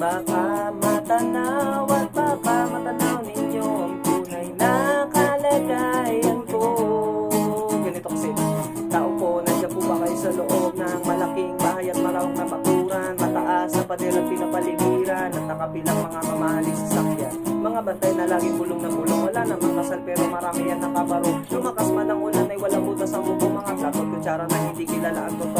Baka matanaw at baka matanaw ninyo ang tunay na kalagayan ko. Ganito kasi, tao po, nandiyan po ba kayo sa loob ng malaking bahay at marawang na bakuran Mataas sa pader at pinapaligiran at nakapilang mga mamahali sa sakyan Mga bantay na laging bulong na bulong, wala namang kasal pero marami yan nakabaro. Lumakas man ang ulan ay walang butas ang mga plato Kutsara na hindi kilala ang totoo.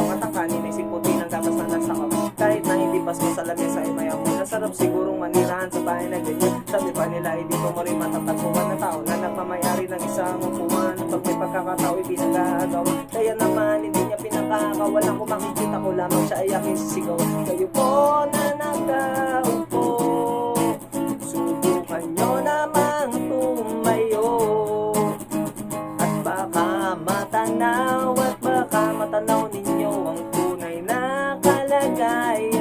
Nasarap sigurong manirahan sa bahay na ganyan. Sabi pa nila hindi ko mo rin matatagpuan na tao Na nagmamayari ng isang upuan Pag may pagkakatao ay pinagagawa Kaya naman hindi niya pinakakawalan. Kung makikita ko lamang siya ay aking sisigaw. Kayo po na nagkaupo Subukan nyo namang tumayo. At baka matanaw At baka matanaw ninyo Ang tunay na kalagayan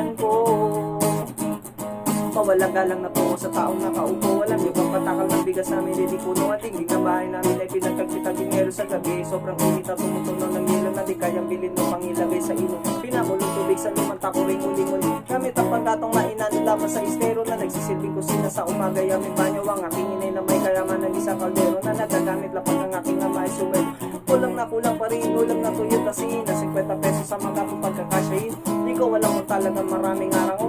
Pawalang galang na po sa taong nakaupo. Alam niyo bang patakal ng bigas namin Hindi puno. At ng bahay namin Ay pinagkagkita ginero sa gabi. Sobrang init at tumutunog ng yelo Na di kayang bilhin mo pang ilagay sa ino Pinakulong tubig sa lumanta ko ring uling-uling Gamit ang panggatong na inanilaman sa estero Na nagsisilbing kusina sa umaga. Yamin banyo ang aking inay na may kayaman ng isang kaldero Na nagagamit lapang ang aking ama ay sumel Kulang na kulang pa rin Ulam na tuyo kasi na 50 pesos sa mga pagkakasyahin Di ko alam kung talagang maraming arang O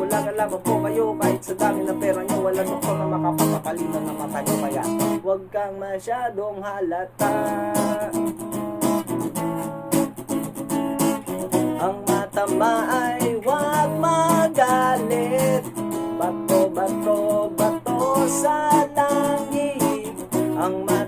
doon Nagbubulag-bulag Alam po kayo kahit sa dami ng pera nyo Wala doktor na makapapakalitan ng mata nyo. Kaya huwag kang masyadong halata. Ang matama ay huwag magalit. Bato, bato, bato sa langit. Ang matamaan